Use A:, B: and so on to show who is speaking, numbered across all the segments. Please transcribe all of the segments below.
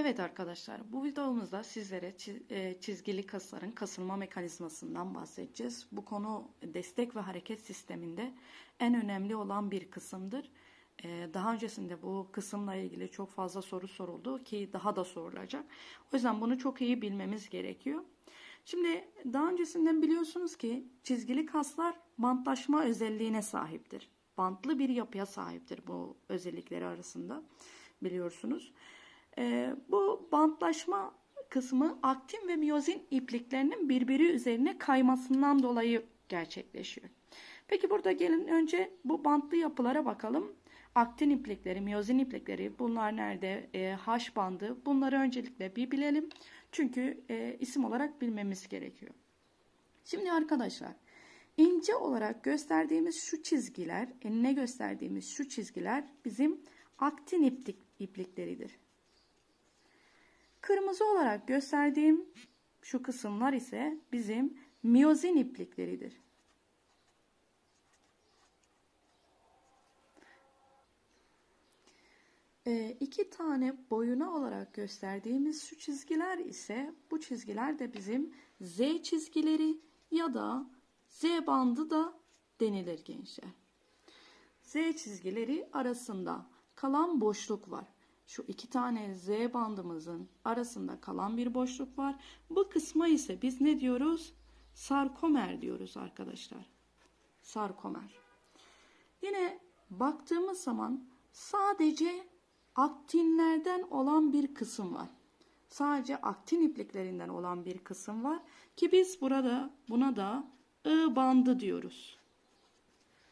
A: Evet arkadaşlar, bu videomuzda sizlere e, çizgili kasların kasılma mekanizmasından bahsedeceğiz. Bu konu destek ve hareket sisteminde en önemli olan bir kısımdır. E, Daha öncesinde bu kısımla ilgili çok fazla soru soruldu ki daha da sorulacak. O yüzden bunu çok iyi bilmemiz gerekiyor. Şimdi daha öncesinden biliyorsunuz ki çizgili kaslar bantlaşma özelliğine sahiptir. Bantlı bir yapıya sahiptir bu özellikleri arasında biliyorsunuz. Ee, bu bantlaşma kısmı aktin ve miyozin ipliklerinin birbiri üzerine kaymasından dolayı gerçekleşiyor. Peki burada gelin önce bu bantlı yapılara bakalım. Aktin iplikleri, miyozin iplikleri bunlar nerede? E, H bandı bunları öncelikle bir bilelim. Çünkü e, isim olarak bilmemiz gerekiyor. Şimdi arkadaşlar ince olarak gösterdiğimiz şu çizgiler, enine gösterdiğimiz şu çizgiler bizim aktin iplik, iplikleridir. Kırmızı olarak gösterdiğim şu kısımlar ise bizim miyozin iplikleridir. Ee, iki tane boyuna olarak gösterdiğimiz şu çizgiler ise bu çizgiler de bizim Z çizgileri ya da Z bandı da denilir gençler. Z çizgileri arasında kalan boşluk var. Şu iki tane Z bandımızın arasında kalan bir boşluk var. Bu kısma ise biz ne diyoruz? Sarkomer diyoruz arkadaşlar. Sarkomer. Yine baktığımız zaman sadece aktinlerden olan bir kısım var. Sadece aktin ipliklerinden olan bir kısım var ki biz burada buna da I bandı diyoruz.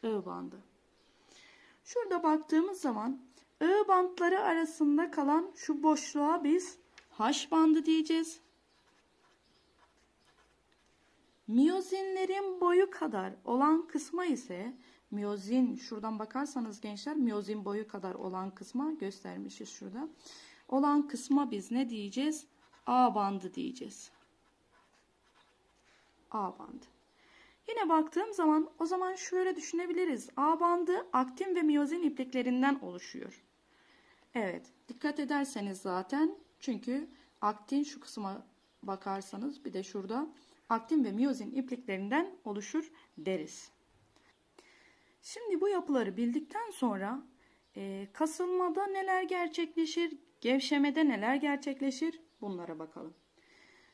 A: I bandı. Şurada baktığımız zaman I bantları arasında kalan şu boşluğa biz H bandı diyeceğiz. Miyozinlerin boyu kadar olan kısma ise miyozin şuradan bakarsanız gençler miyozin boyu kadar olan kısma göstermişiz şurada. Olan kısma biz ne diyeceğiz? A bandı diyeceğiz. A bandı. Yine baktığım zaman o zaman şöyle düşünebiliriz. A bandı aktin ve miyozin ipliklerinden oluşuyor. Evet, dikkat ederseniz zaten çünkü aktin şu kısma bakarsanız bir de şurada aktin ve miyozin ipliklerinden oluşur deriz. Şimdi bu yapıları bildikten sonra e, kasılmada neler gerçekleşir, gevşemede neler gerçekleşir bunlara bakalım.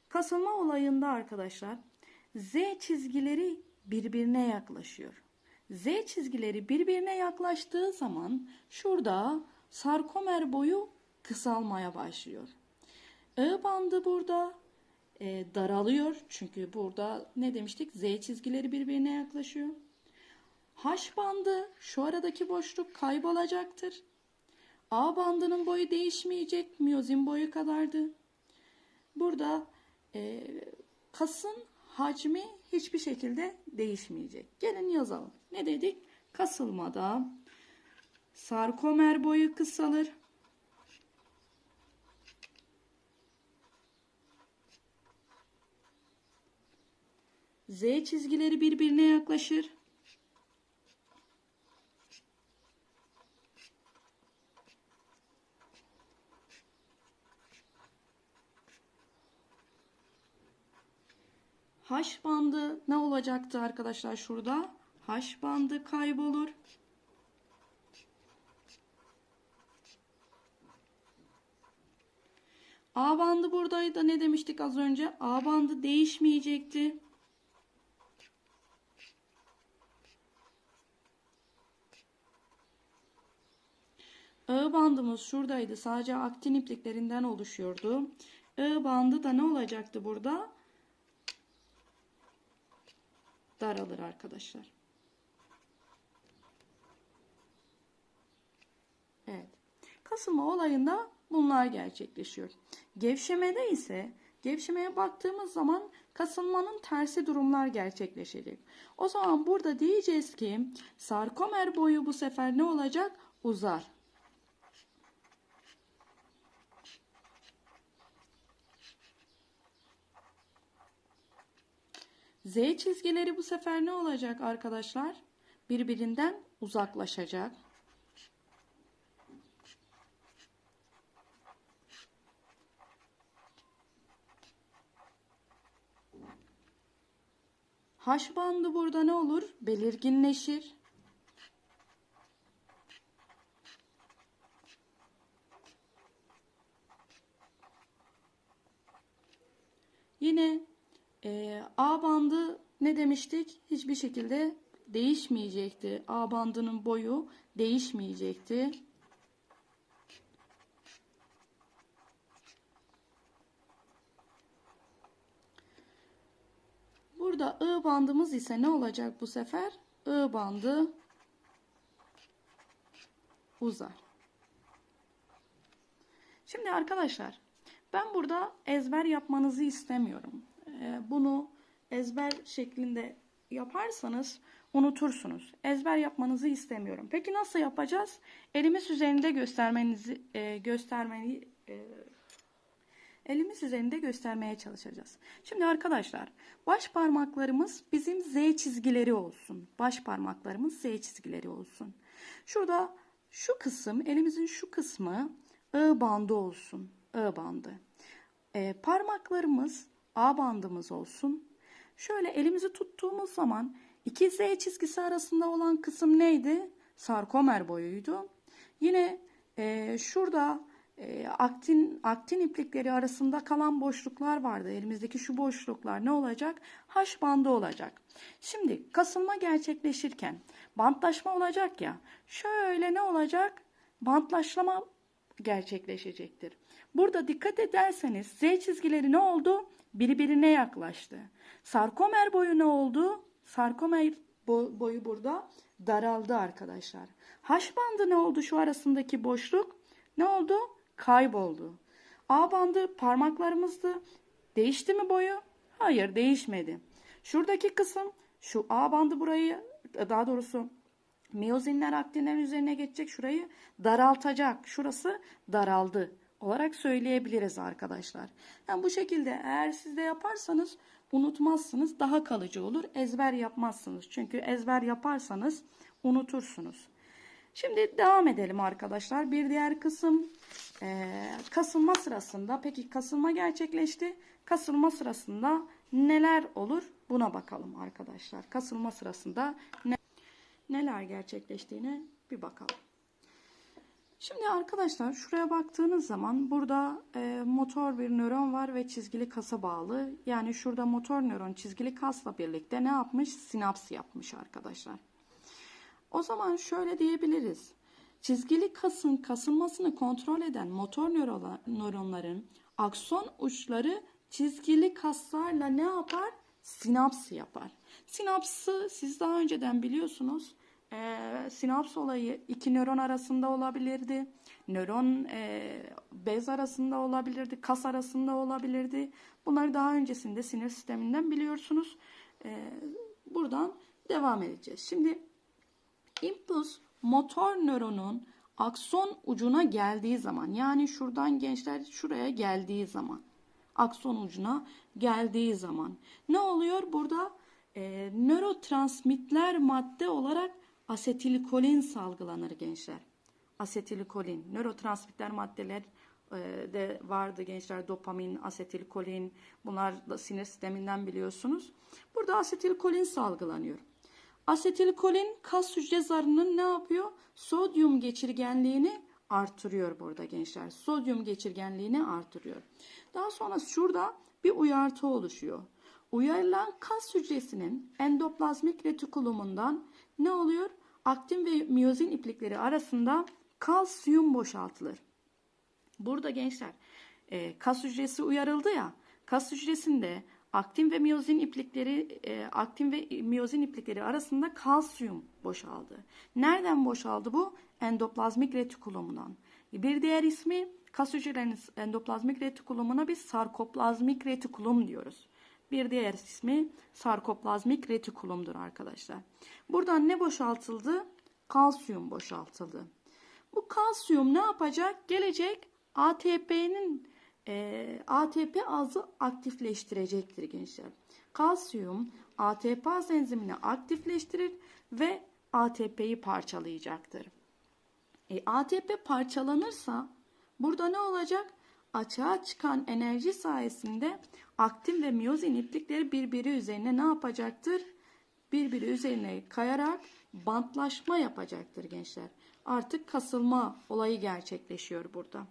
A: Kasılma olayında arkadaşlar Z çizgileri birbirine yaklaşıyor. Z çizgileri birbirine yaklaştığı zaman şurada sarkomer boyu kısalmaya başlıyor. I bandı burada e, daralıyor. Çünkü burada ne demiştik? Z çizgileri birbirine yaklaşıyor. H bandı şu aradaki boşluk kaybolacaktır. A bandının boyu değişmeyecek. Miyozin boyu kadardı. Burada e, kasın hacmi hiçbir şekilde değişmeyecek. Gelin yazalım. Ne dedik? Kasılmada sarkomer boyu kısalır. Z çizgileri birbirine yaklaşır. H bandı ne olacaktı arkadaşlar şurada? H bandı kaybolur. A bandı buradaydı. Ne demiştik az önce? A bandı değişmeyecekti. I bandımız şuradaydı. Sadece aktin ipliklerinden oluşuyordu. I bandı da ne olacaktı burada? Daralır arkadaşlar. Evet. Kasılma olayında bunlar gerçekleşiyor. Gevşemede ise gevşemeye baktığımız zaman kasılmanın tersi durumlar gerçekleşecek. O zaman burada diyeceğiz ki sarkomer boyu bu sefer ne olacak? Uzar. Z çizgileri bu sefer ne olacak arkadaşlar? Birbirinden uzaklaşacak. H bandı burada ne olur? Belirginleşir. Yine e, A bandı ne demiştik? Hiçbir şekilde değişmeyecekti. A bandının boyu değişmeyecekti. Burada I bandımız ise ne olacak bu sefer? I bandı uzar. Şimdi arkadaşlar ben burada ezber yapmanızı istemiyorum. Ee, bunu ezber şeklinde yaparsanız unutursunuz. Ezber yapmanızı istemiyorum. Peki nasıl yapacağız? Elimiz üzerinde göstermenizi e, göstermeyi e, elimiz üzerinde göstermeye çalışacağız. Şimdi arkadaşlar baş parmaklarımız bizim Z çizgileri olsun. Baş parmaklarımız Z çizgileri olsun. Şurada şu kısım elimizin şu kısmı I bandı olsun. I bandı. E, parmaklarımız A bandımız olsun. Şöyle elimizi tuttuğumuz zaman iki Z çizgisi arasında olan kısım neydi? Sarkomer boyuydu. Yine e, şurada e, aktin aktin iplikleri arasında kalan boşluklar vardı. Elimizdeki şu boşluklar ne olacak? H bandı olacak. Şimdi kasılma gerçekleşirken bantlaşma olacak ya. Şöyle ne olacak? Bantlaşma gerçekleşecektir. Burada dikkat ederseniz Z çizgileri ne oldu? Birbirine yaklaştı. Sarkomer boyu ne oldu? Sarkomer boyu burada daraldı arkadaşlar. H bandı ne oldu şu arasındaki boşluk? Ne oldu? Kayboldu. A bandı parmaklarımızdı. Değişti mi boyu? Hayır değişmedi. Şuradaki kısım şu A bandı burayı daha doğrusu miyozinler aktinler üzerine geçecek şurayı daraltacak. Şurası daraldı olarak söyleyebiliriz arkadaşlar. Yani bu şekilde eğer siz de yaparsanız unutmazsınız daha kalıcı olur. Ezber yapmazsınız. Çünkü ezber yaparsanız unutursunuz. Şimdi devam edelim arkadaşlar. Bir diğer kısım e, kasılma sırasında. Peki kasılma gerçekleşti. Kasılma sırasında neler olur? Buna bakalım arkadaşlar. Kasılma sırasında ne, neler gerçekleştiğine bir bakalım. Şimdi arkadaşlar şuraya baktığınız zaman burada e, motor bir nöron var ve çizgili kasa bağlı. Yani şurada motor nöron çizgili kasla birlikte ne yapmış? Sinaps yapmış arkadaşlar. O zaman şöyle diyebiliriz. Çizgili kasın kasılmasını kontrol eden motor nöronların akson uçları çizgili kaslarla ne yapar? Sinaps yapar. Sinapsı siz daha önceden biliyorsunuz. E, sinaps olayı iki nöron arasında olabilirdi. Nöron e, bez arasında olabilirdi. Kas arasında olabilirdi. Bunları daha öncesinde sinir sisteminden biliyorsunuz. E, buradan devam edeceğiz. Şimdi impuls motor nöronun akson ucuna geldiği zaman yani şuradan gençler şuraya geldiği zaman akson ucuna geldiği zaman ne oluyor? Burada e, nörotransmitler madde olarak asetilkolin salgılanır gençler. Asetilkolin nörotransmitter maddeler e, de vardı gençler dopamin asetilkolin bunlar da sinir sisteminden biliyorsunuz. Burada asetilkolin salgılanıyor Asetilkolin kas hücre zarının ne yapıyor? Sodyum geçirgenliğini artırıyor burada gençler. Sodyum geçirgenliğini artırıyor. Daha sonra şurada bir uyartı oluşuyor. Uyarılan kas hücresinin endoplazmik retikulumundan ne oluyor? Aktin ve miyozin iplikleri arasında kalsiyum boşaltılır. Burada gençler e, kas hücresi uyarıldı ya. Kas hücresinde aktin ve miyozin iplikleri e, aktin ve miyozin iplikleri arasında kalsiyum boşaldı. Nereden boşaldı bu? Endoplazmik retikulumundan. Bir diğer ismi kas hücrelerinin endoplazmik retikulumuna biz sarkoplazmik retikulum diyoruz. Bir diğer ismi sarkoplazmik retikulumdur arkadaşlar. Buradan ne boşaltıldı? Kalsiyum boşaltıldı. Bu kalsiyum ne yapacak? Gelecek ATP'nin e, ATP azı aktifleştirecektir gençler. Kalsiyum ATP az enzimini aktifleştirir ve ATP'yi parçalayacaktır. E, ATP parçalanırsa burada ne olacak? Açığa çıkan enerji sayesinde aktin ve miyozin iplikleri birbiri üzerine ne yapacaktır? birbiri üzerine kayarak bantlaşma yapacaktır gençler. Artık kasılma olayı gerçekleşiyor burada.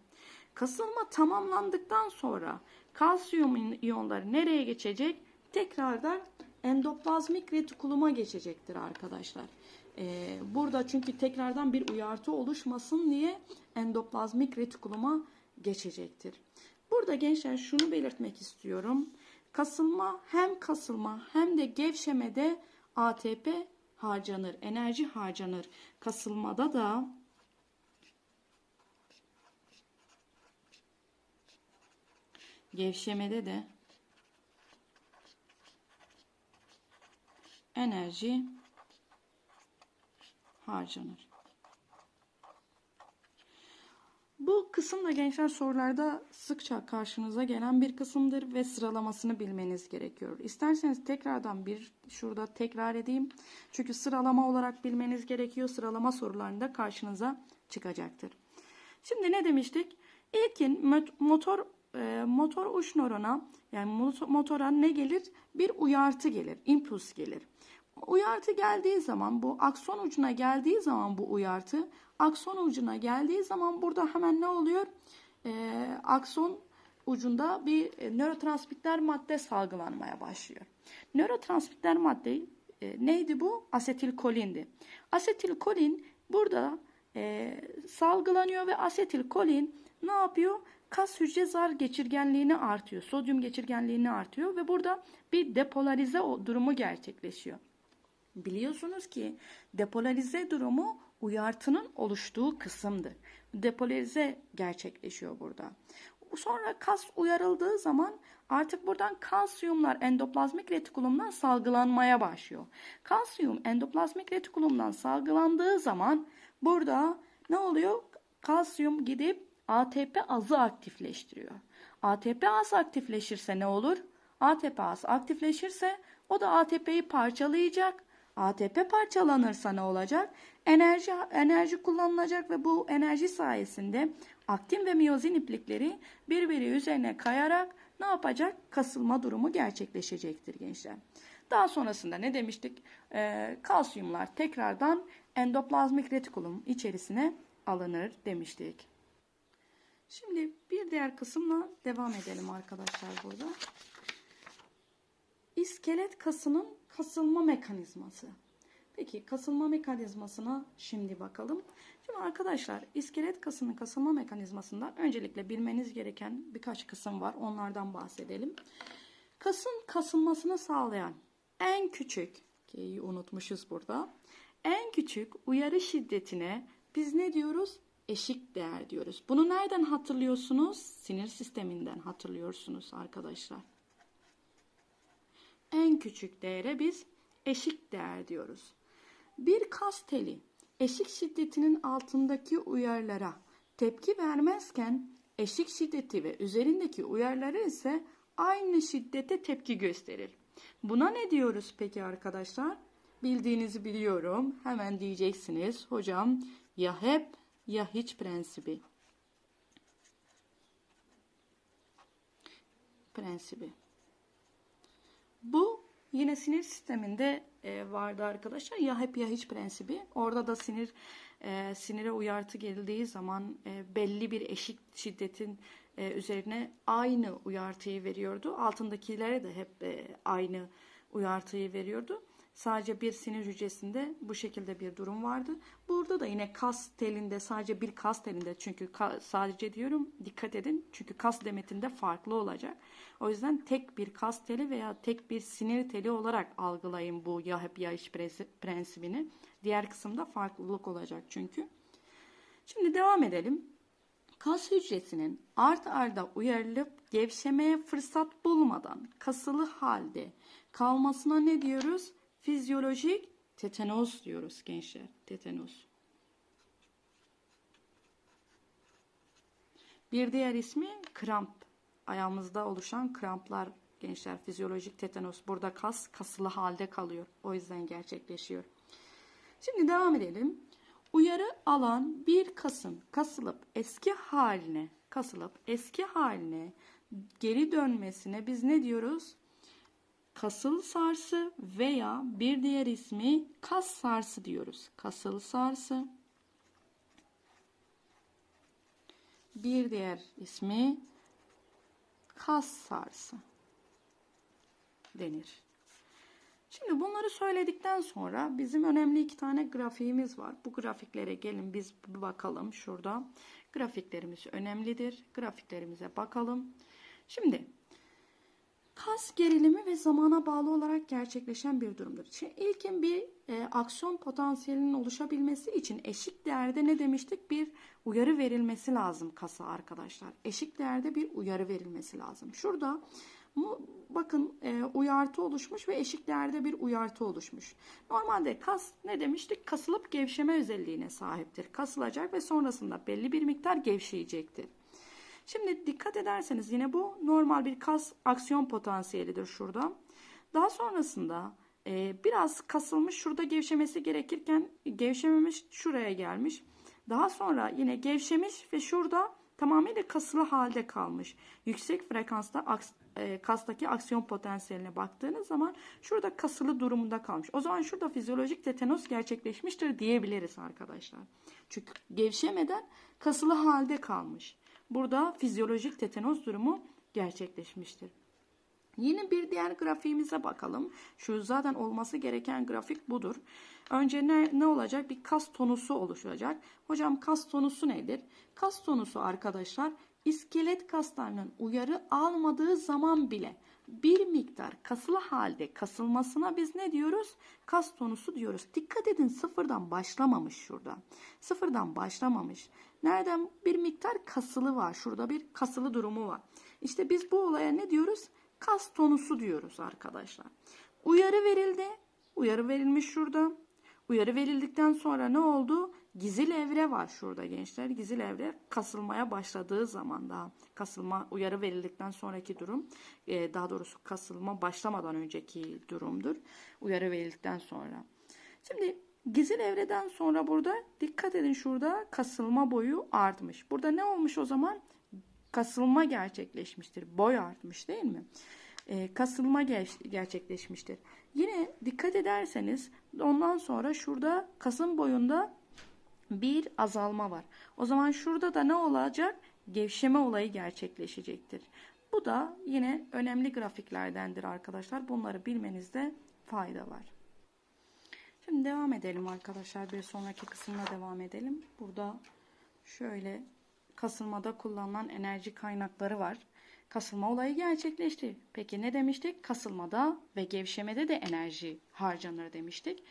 A: Kasılma tamamlandıktan sonra kalsiyum iyonları nereye geçecek? Tekrardan endoplazmik retikuluma geçecektir arkadaşlar. Ee, burada çünkü tekrardan bir uyartı oluşmasın diye endoplazmik retikuluma geçecektir. Burada gençler şunu belirtmek istiyorum. Kasılma hem kasılma hem de gevşemede ATP harcanır, enerji harcanır. Kasılmada da gevşemede de enerji harcanır. Bu kısım da gençler sorularda sıkça karşınıza gelen bir kısımdır ve sıralamasını bilmeniz gerekiyor. İsterseniz tekrardan bir şurada tekrar edeyim. Çünkü sıralama olarak bilmeniz gerekiyor. Sıralama sorularında karşınıza çıkacaktır. Şimdi ne demiştik? İlkin motor e, motor uç nörona yani motora ne gelir? Bir uyartı gelir, impuls gelir. Uyartı geldiği zaman bu akson ucuna geldiği zaman bu uyartı akson ucuna geldiği zaman burada hemen ne oluyor? Ee, akson ucunda bir e, nörotransmitter madde salgılanmaya başlıyor. Nörotransmitter madde e, neydi bu? Asetilkolindi. Asetilkolin burada e, salgılanıyor ve asetilkolin ne yapıyor? Kas hücre zar geçirgenliğini artıyor. Sodyum geçirgenliğini artıyor ve burada bir depolarize durumu gerçekleşiyor. Biliyorsunuz ki depolarize durumu uyartının oluştuğu kısımdır. Depolarize gerçekleşiyor burada. Sonra kas uyarıldığı zaman artık buradan kalsiyumlar endoplazmik retikulumdan salgılanmaya başlıyor. Kalsiyum endoplazmik retikulumdan salgılandığı zaman burada ne oluyor? Kalsiyum gidip ATP azı aktifleştiriyor. ATP az aktifleşirse ne olur? ATP az aktifleşirse o da ATP'yi parçalayacak. ATP parçalanırsa ne olacak? Enerji enerji kullanılacak ve bu enerji sayesinde aktin ve miyozin iplikleri birbiri üzerine kayarak ne yapacak? Kasılma durumu gerçekleşecektir gençler. Daha sonrasında ne demiştik? Ee, kalsiyumlar tekrardan endoplazmik retikulum içerisine alınır demiştik. Şimdi bir diğer kısımla devam edelim arkadaşlar burada. İskelet kasının kasılma mekanizması. Peki kasılma mekanizmasına şimdi bakalım. Şimdi arkadaşlar iskelet kasının kasılma mekanizmasında öncelikle bilmeniz gereken birkaç kısım var. Onlardan bahsedelim. Kasın kasılmasını sağlayan en küçük ki unutmuşuz burada. En küçük uyarı şiddetine biz ne diyoruz? Eşik değer diyoruz. Bunu nereden hatırlıyorsunuz? Sinir sisteminden hatırlıyorsunuz arkadaşlar. En küçük değere biz eşik değer diyoruz. Bir kas teli eşik şiddetinin altındaki uyarılara tepki vermezken eşik şiddeti ve üzerindeki uyarılara ise aynı şiddete tepki gösterir. Buna ne diyoruz peki arkadaşlar? Bildiğinizi biliyorum. Hemen diyeceksiniz. Hocam ya hep ya hiç prensibi. Prensibi. Bu yine sinir sisteminde e, vardı arkadaşlar. Ya hep ya hiç prensibi. Orada da sinir e, sinire uyartı geldiği zaman e, belli bir eşik şiddetin üzerine aynı uyartıyı veriyordu. Altındakilere de hep aynı uyartıyı veriyordu. Sadece bir sinir hücresinde bu şekilde bir durum vardı. Burada da yine kas telinde sadece bir kas telinde çünkü sadece diyorum dikkat edin çünkü kas demetinde farklı olacak. O yüzden tek bir kas teli veya tek bir sinir teli olarak algılayın bu ya hep ya iş prensibini. Diğer kısımda farklılık olacak çünkü. Şimdi devam edelim. Kas hücresinin art arda uyarılıp gevşemeye fırsat bulmadan kasılı halde kalmasına ne diyoruz? Fizyolojik tetanoz diyoruz gençler. Tetanoz. Bir diğer ismi kramp. Ayağımızda oluşan kramplar gençler. Fizyolojik tetanos. Burada kas kasılı halde kalıyor. O yüzden gerçekleşiyor. Şimdi devam edelim. Uyarı alan bir kasın kasılıp eski haline kasılıp eski haline geri dönmesine biz ne diyoruz? Kasıl sarsı veya bir diğer ismi kas sarsı diyoruz. Kasıl sarsı. Bir diğer ismi kas sarsı denir. Şimdi bunları söyledikten sonra bizim önemli iki tane grafiğimiz var. Bu grafiklere gelin biz bakalım şurada. Grafiklerimiz önemlidir. Grafiklerimize bakalım. Şimdi kas gerilimi ve zamana bağlı olarak gerçekleşen bir durumdur. Şimdi ilkin bir e, aksiyon potansiyelinin oluşabilmesi için eşik değerde ne demiştik? Bir uyarı verilmesi lazım kasa arkadaşlar. Eşik değerde bir uyarı verilmesi lazım. Şurada bu, bakın e, uyartı oluşmuş ve eşik değerde bir uyartı oluşmuş. Normalde kas ne demiştik? Kasılıp gevşeme özelliğine sahiptir. Kasılacak ve sonrasında belli bir miktar gevşeyecektir. Şimdi dikkat ederseniz yine bu normal bir kas aksiyon potansiyelidir şurada. Daha sonrasında e, biraz kasılmış şurada gevşemesi gerekirken gevşememiş şuraya gelmiş. Daha sonra yine gevşemiş ve şurada tamamıyla kasılı halde kalmış. Yüksek frekansta aks, e, kastaki aksiyon potansiyeline baktığınız zaman şurada kasılı durumunda kalmış. O zaman şurada fizyolojik tetanos gerçekleşmiştir diyebiliriz arkadaşlar. Çünkü gevşemeden kasılı halde kalmış. Burada fizyolojik tetanos durumu gerçekleşmiştir. Yine bir diğer grafiğimize bakalım. Şu zaten olması gereken grafik budur. Önce ne, ne olacak? Bir kas tonusu oluşacak. Hocam kas tonusu nedir? Kas tonusu arkadaşlar iskelet kaslarının uyarı almadığı zaman bile bir miktar kasılı halde kasılmasına biz ne diyoruz? Kas tonusu diyoruz. Dikkat edin sıfırdan başlamamış şurada. Sıfırdan başlamamış. Nereden bir miktar kasılı var. Şurada bir kasılı durumu var. İşte biz bu olaya ne diyoruz? Kas tonusu diyoruz arkadaşlar. Uyarı verildi. Uyarı verilmiş şurada. Uyarı verildikten sonra ne oldu? Gizil evre var şurada gençler. Gizil evre kasılmaya başladığı zaman daha kasılma uyarı verildikten sonraki durum e, daha doğrusu kasılma başlamadan önceki durumdur. Uyarı verildikten sonra. Şimdi gizil evreden sonra burada dikkat edin şurada kasılma boyu artmış. Burada ne olmuş o zaman? Kasılma gerçekleşmiştir. Boy artmış değil mi? E, kasılma gerçekleşmiştir. Yine dikkat ederseniz ondan sonra şurada kasım boyunda bir azalma var. O zaman şurada da ne olacak? Gevşeme olayı gerçekleşecektir. Bu da yine önemli grafiklerdendir arkadaşlar. Bunları bilmenizde fayda var. Şimdi devam edelim arkadaşlar. Bir sonraki kısımda devam edelim. Burada şöyle kasılmada kullanılan enerji kaynakları var. Kasılma olayı gerçekleşti. Peki ne demiştik? Kasılmada ve gevşemede de enerji harcanır demiştik.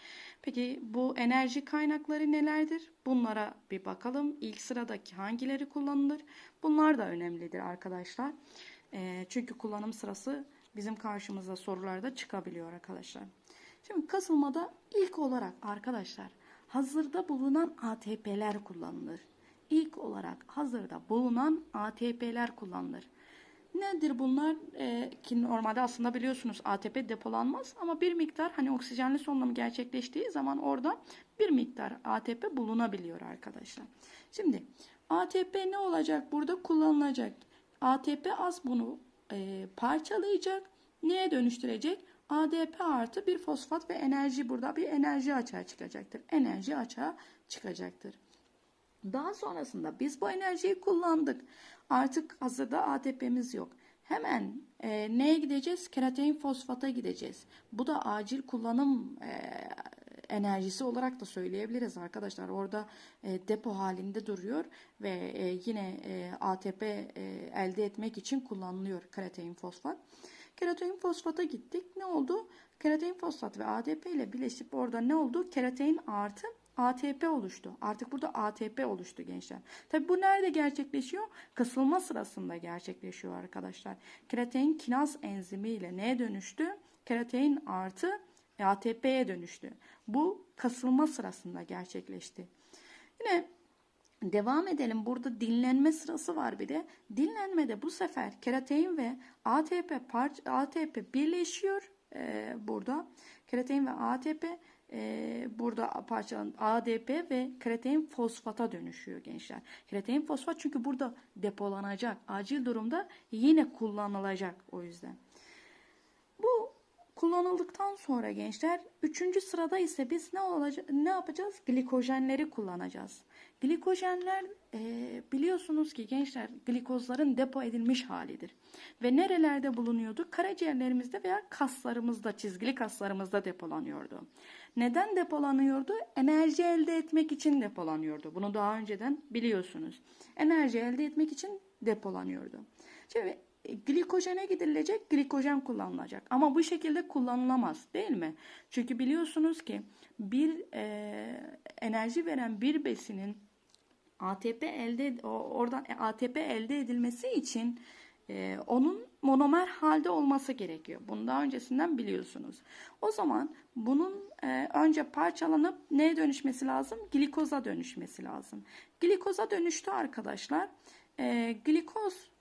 A: Peki bu enerji kaynakları nelerdir? Bunlara bir bakalım. İlk sıradaki hangileri kullanılır? Bunlar da önemlidir arkadaşlar. E, çünkü kullanım sırası bizim karşımıza sorularda çıkabiliyor arkadaşlar. Şimdi kasılmada ilk olarak arkadaşlar hazırda bulunan ATP'ler kullanılır. İlk olarak hazırda bulunan ATP'ler kullanılır. Nedir bunlar? Ee, ki normalde aslında biliyorsunuz ATP depolanmaz ama bir miktar hani oksijenli solunum gerçekleştiği zaman orada bir miktar ATP bulunabiliyor arkadaşlar. Şimdi ATP ne olacak? Burada kullanılacak. ATP az bunu e, parçalayacak. Neye dönüştürecek? ADP artı bir fosfat ve enerji burada bir enerji açığa çıkacaktır. Enerji açığa çıkacaktır. Daha sonrasında biz bu enerjiyi kullandık. Artık hazırda ATP'miz yok. Hemen e, neye gideceğiz? Keratin fosfata gideceğiz. Bu da acil kullanım e, enerjisi olarak da söyleyebiliriz arkadaşlar. Orada e, depo halinde duruyor ve e, yine e, ATP e, elde etmek için kullanılıyor keratin fosfat. Keratin fosfata gittik. Ne oldu? Keratin fosfat ve ADP ile birleşip orada ne oldu? Keratin artı ATP oluştu. Artık burada ATP oluştu gençler. Tabi bu nerede gerçekleşiyor? Kasılma sırasında gerçekleşiyor arkadaşlar. Keratin kinaz enzimi ile neye dönüştü? Keratin artı ATP'ye dönüştü. Bu kasılma sırasında gerçekleşti. Yine Devam edelim. Burada dinlenme sırası var bir de. Dinlenmede bu sefer keratin ve ATP parça, ATP birleşiyor ee, burada. Keratin ve ATP e, burada parçalan ADP ve kreatin fosfata dönüşüyor gençler. Kreatin fosfat çünkü burada depolanacak. Acil durumda yine kullanılacak o yüzden. Kullanıldıktan sonra gençler üçüncü sırada ise biz ne olacak ne yapacağız? Glikojenleri kullanacağız. Glikojenler e, biliyorsunuz ki gençler glikozların depo edilmiş halidir. Ve nerelerde bulunuyordu? Karaciğerlerimizde veya kaslarımızda, çizgili kaslarımızda depolanıyordu. Neden depolanıyordu? Enerji elde etmek için depolanıyordu. Bunu daha önceden biliyorsunuz. Enerji elde etmek için depolanıyordu. Şimdi glikojene gidilecek, glikojen kullanılacak. Ama bu şekilde kullanılamaz değil mi? Çünkü biliyorsunuz ki bir e, enerji veren bir besinin ATP elde oradan ATP elde edilmesi için e, onun monomer halde olması gerekiyor. Bunu daha öncesinden biliyorsunuz. O zaman bunun e, önce parçalanıp neye dönüşmesi lazım? Glikoza dönüşmesi lazım. Glikoza dönüştü arkadaşlar. E, glikoz e,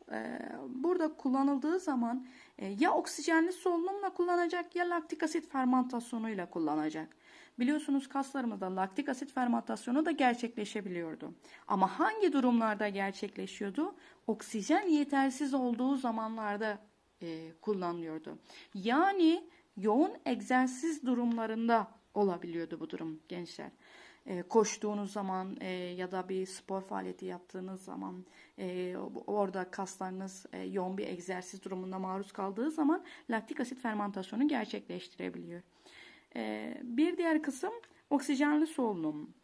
A: burada kullanıldığı zaman e, ya oksijenli solunumla kullanacak ya laktik asit fermentasyonuyla kullanacak. Biliyorsunuz kaslarımızda laktik asit fermentasyonu da gerçekleşebiliyordu. Ama hangi durumlarda gerçekleşiyordu? Oksijen yetersiz olduğu zamanlarda e, kullanılıyordu. Yani yoğun egzersiz durumlarında olabiliyordu bu durum gençler. E, koştuğunuz zaman e, ya da bir spor faaliyeti yaptığınız zaman e, orada kaslarınız e, yoğun bir egzersiz durumunda maruz kaldığı zaman laktik asit fermentasyonu gerçekleştirebiliyor. E, bir diğer kısım oksijenli solunum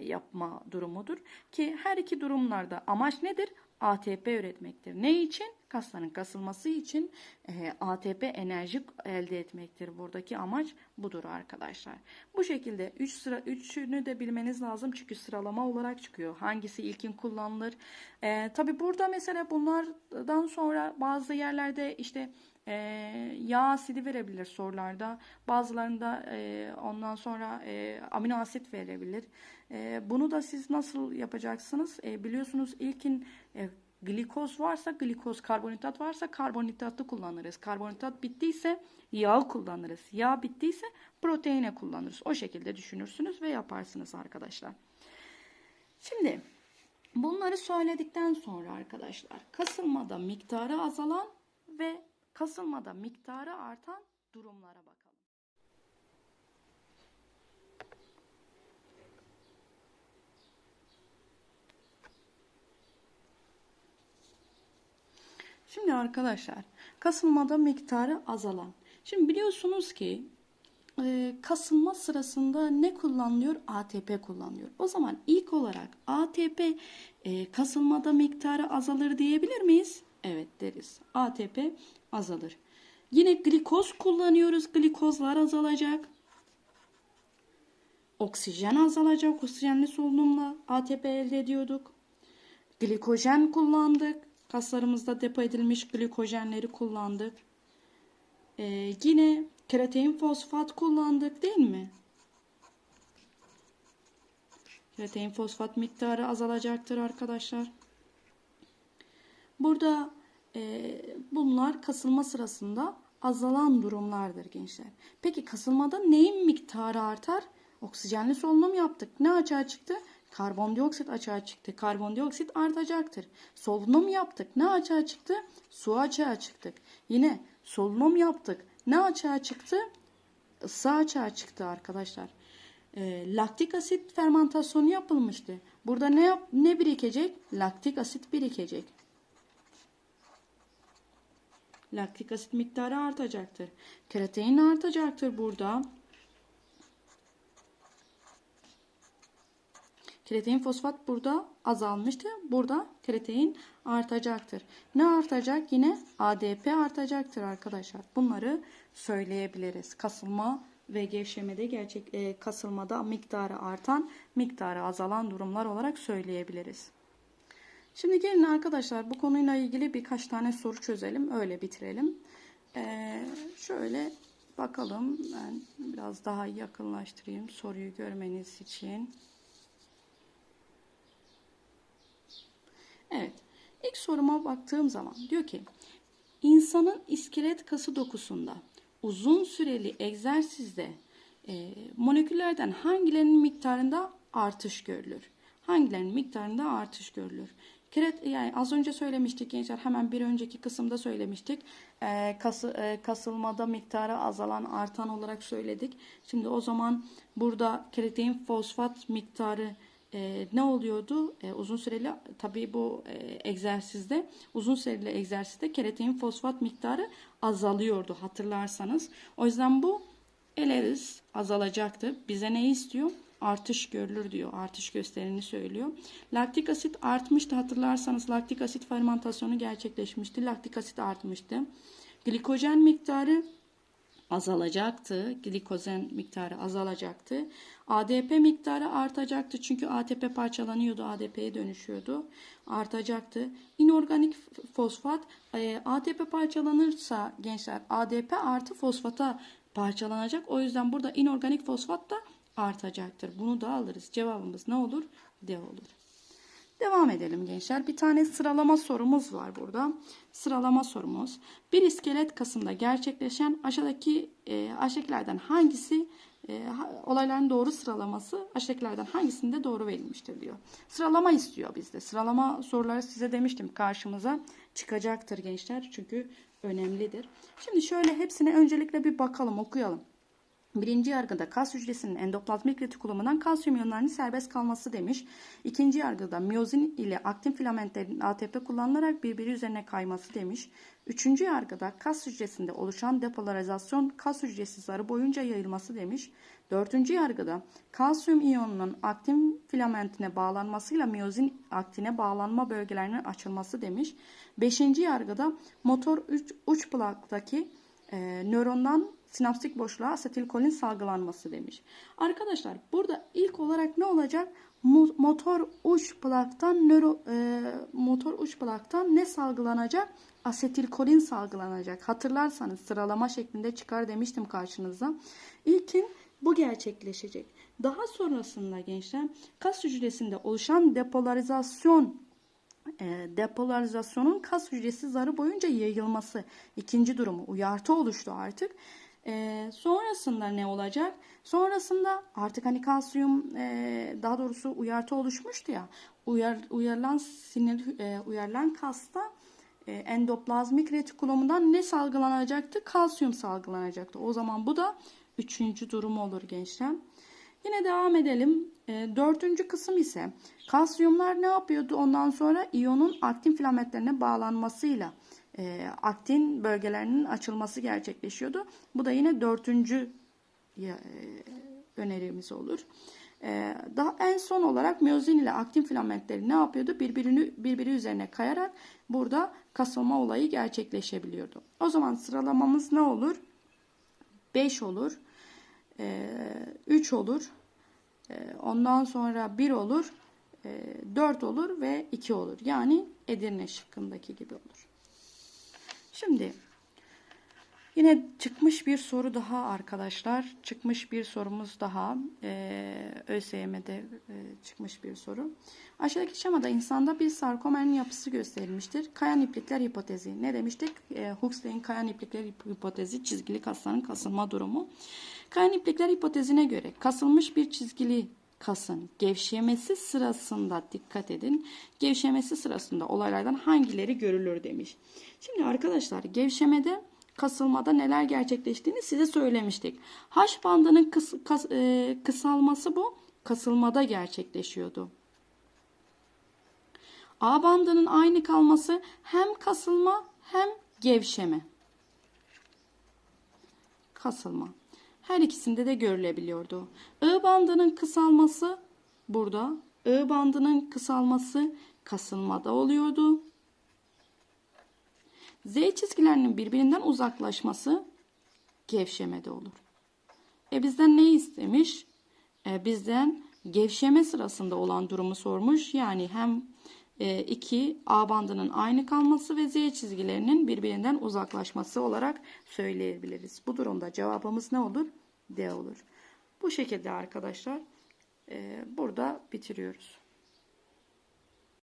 A: yapma durumudur ki her iki durumlarda amaç nedir? ATP üretmektir. Ne için? Kasların kasılması için e, ATP enerji elde etmektir. Buradaki amaç budur arkadaşlar. Bu şekilde 3 sıra üçünü de bilmeniz lazım çünkü sıralama olarak çıkıyor. Hangisi ilkin kullanılır? E, Tabi burada mesela bunlardan sonra bazı yerlerde işte e, yağ asidi verebilir sorularda. Bazılarında e, ondan sonra e, amino asit verebilir. E, bunu da siz nasıl yapacaksınız? E, biliyorsunuz ilkin e, glikoz varsa glikoz, karbonhidrat varsa karbonhidratı kullanırız. Karbonhidrat bittiyse yağ kullanırız. Yağ bittiyse proteine kullanırız. O şekilde düşünürsünüz ve yaparsınız arkadaşlar. Şimdi bunları söyledikten sonra arkadaşlar kasılmada miktarı azalan ve kasılmada miktarı artan durumlara bakalım. Şimdi arkadaşlar kasılmada miktarı azalan. Şimdi biliyorsunuz ki e, kasılma sırasında ne kullanılıyor? ATP kullanılıyor. O zaman ilk olarak ATP e, kasılmada miktarı azalır diyebilir miyiz? Evet deriz. ATP azalır. Yine glikoz kullanıyoruz. Glikozlar azalacak. Oksijen azalacak. Oksijenli solunumla ATP elde ediyorduk. Glikojen kullandık. Kaslarımızda depo edilmiş glikojenleri kullandık. Ee, yine kreatin fosfat kullandık değil mi? Kreatin fosfat miktarı azalacaktır arkadaşlar. Burada bunlar kasılma sırasında azalan durumlardır gençler. Peki kasılmada neyin miktarı artar? Oksijenli solunum yaptık. Ne açığa çıktı? Karbondioksit açığa çıktı. Karbondioksit artacaktır. Solunum yaptık. Ne açığa çıktı? Su açığa çıktık. Yine solunum yaptık. Ne açığa çıktı? Isı açığa çıktı arkadaşlar. E, laktik asit fermentasyonu yapılmıştı. Burada ne yap ne birikecek? Laktik asit birikecek. Laktik asit miktarı artacaktır. Kreatin artacaktır burada. Kreatin fosfat burada azalmıştı. Burada kreatin artacaktır. Ne artacak? Yine ADP artacaktır arkadaşlar. Bunları söyleyebiliriz. Kasılma ve gevşemede gerçek e, kasılmada miktarı artan, miktarı azalan durumlar olarak söyleyebiliriz. Şimdi gelin arkadaşlar bu konuyla ilgili birkaç tane soru çözelim. Öyle bitirelim. Ee, şöyle bakalım. Ben biraz daha yakınlaştırayım soruyu görmeniz için. Evet. İlk soruma baktığım zaman diyor ki insanın iskelet kası dokusunda uzun süreli egzersizde e, moleküllerden hangilerinin miktarında artış görülür? Hangilerinin miktarında artış görülür? Keret yani az önce söylemiştik gençler hemen bir önceki kısımda söylemiştik. Ee, kası, e, kasılmada miktarı azalan artan olarak söyledik. Şimdi o zaman burada keretin fosfat miktarı e, ne oluyordu? E, uzun süreli tabii bu e, egzersizde uzun süreli egzersizde keretin fosfat miktarı azalıyordu hatırlarsanız. O yüzden bu eleriz azalacaktı. Bize ne istiyor? Artış görülür diyor. Artış gösterini söylüyor. Laktik asit artmıştı hatırlarsanız laktik asit fermentasyonu gerçekleşmişti. Laktik asit artmıştı. Glikojen miktarı azalacaktı. Glikozen miktarı azalacaktı. ADP miktarı artacaktı. Çünkü ATP parçalanıyordu. ADP'ye dönüşüyordu. Artacaktı. İnorganik fosfat e, ATP parçalanırsa gençler ADP artı fosfata parçalanacak. O yüzden burada inorganik fosfat da artacaktır. Bunu da alırız. Cevabımız ne olur? D olur. Devam edelim gençler. Bir tane sıralama sorumuz var burada. Sıralama sorumuz. Bir iskelet kasında gerçekleşen aşağıdaki e, aşağıdakilerden hangisi e, olayların doğru sıralaması aşağıdakilerden hangisinde doğru verilmiştir diyor. Sıralama istiyor bizde. Sıralama soruları size demiştim karşımıza çıkacaktır gençler. Çünkü önemlidir. Şimdi şöyle hepsine öncelikle bir bakalım okuyalım. Birinci yargıda kas hücresinin endoplazmik retikulumundan kalsiyum iyonlarının serbest kalması demiş. İkinci yargıda miyozin ile aktin filamentlerin ATP kullanılarak birbiri üzerine kayması demiş. Üçüncü yargıda kas hücresinde oluşan depolarizasyon kas hücresi zarı boyunca yayılması demiş. Dördüncü yargıda kalsiyum iyonunun aktin filamentine bağlanmasıyla miyozin aktine bağlanma bölgelerinin açılması demiş. Beşinci yargıda motor uç, uç plaktaki e, nörondan sinaptik boşluğa asetilkolin salgılanması demiş. Arkadaşlar burada ilk olarak ne olacak? Motor uç plaktan nöro, e, motor uç plaktan ne salgılanacak? Asetilkolin salgılanacak. Hatırlarsanız sıralama şeklinde çıkar demiştim karşınıza. İlkin bu gerçekleşecek. Daha sonrasında gençler kas hücresinde oluşan depolarizasyon e, depolarizasyonun kas hücresi zarı boyunca yayılması ikinci durumu uyartı oluştu artık. E, sonrasında ne olacak? Sonrasında artık hani kalsiyum e, daha doğrusu uyartı oluşmuştu ya uyar, uyarılan sinir e, uyarılan kasta e, endoplazmik retikulumundan ne salgılanacaktı? Kalsiyum salgılanacaktı. O zaman bu da üçüncü durum olur gençler. Yine devam edelim. E, dördüncü kısım ise kalsiyumlar ne yapıyordu? Ondan sonra iyonun aktin filamentlerine bağlanmasıyla e, aktin bölgelerinin açılması gerçekleşiyordu. Bu da yine dördüncü e, önerimiz olur. E, daha en son olarak miyozin ile aktin filamentleri ne yapıyordu? Birbirini birbiri üzerine kayarak burada kasılma olayı gerçekleşebiliyordu. O zaman sıralamamız ne olur? 5 olur. 3 olur. Ondan sonra 1 olur. 4 olur ve 2 olur. Yani Edirne şıkkındaki gibi olur. Şimdi yine çıkmış bir soru daha arkadaşlar. Çıkmış bir sorumuz daha. Ee, ÖSYM'de e, çıkmış bir soru. Aşağıdaki şemada insanda bir sarkomerin yapısı gösterilmiştir. Kayan iplikler hipotezi. Ne demiştik? E, Huxley'in kayan iplikler hipotezi çizgili kasların kasılma durumu. Kayan iplikler hipotezine göre kasılmış bir çizgili kasın gevşemesi sırasında dikkat edin. Gevşemesi sırasında olaylardan hangileri görülür demiş. Şimdi arkadaşlar gevşemede kasılmada neler gerçekleştiğini size söylemiştik. H bandının kıs, kas, e, kısalması bu kasılmada gerçekleşiyordu. A bandının aynı kalması hem kasılma hem gevşeme. Kasılma. Her ikisinde de görülebiliyordu. I bandının kısalması burada. I bandının kısalması kasılmada oluyordu. Z çizgilerinin birbirinden uzaklaşması gevşemede olur. E bizden ne istemiş? E bizden gevşeme sırasında olan durumu sormuş. Yani hem e, iki A bandının aynı kalması ve Z çizgilerinin birbirinden uzaklaşması olarak söyleyebiliriz. Bu durumda cevabımız ne olur? D olur. Bu şekilde arkadaşlar e, burada bitiriyoruz.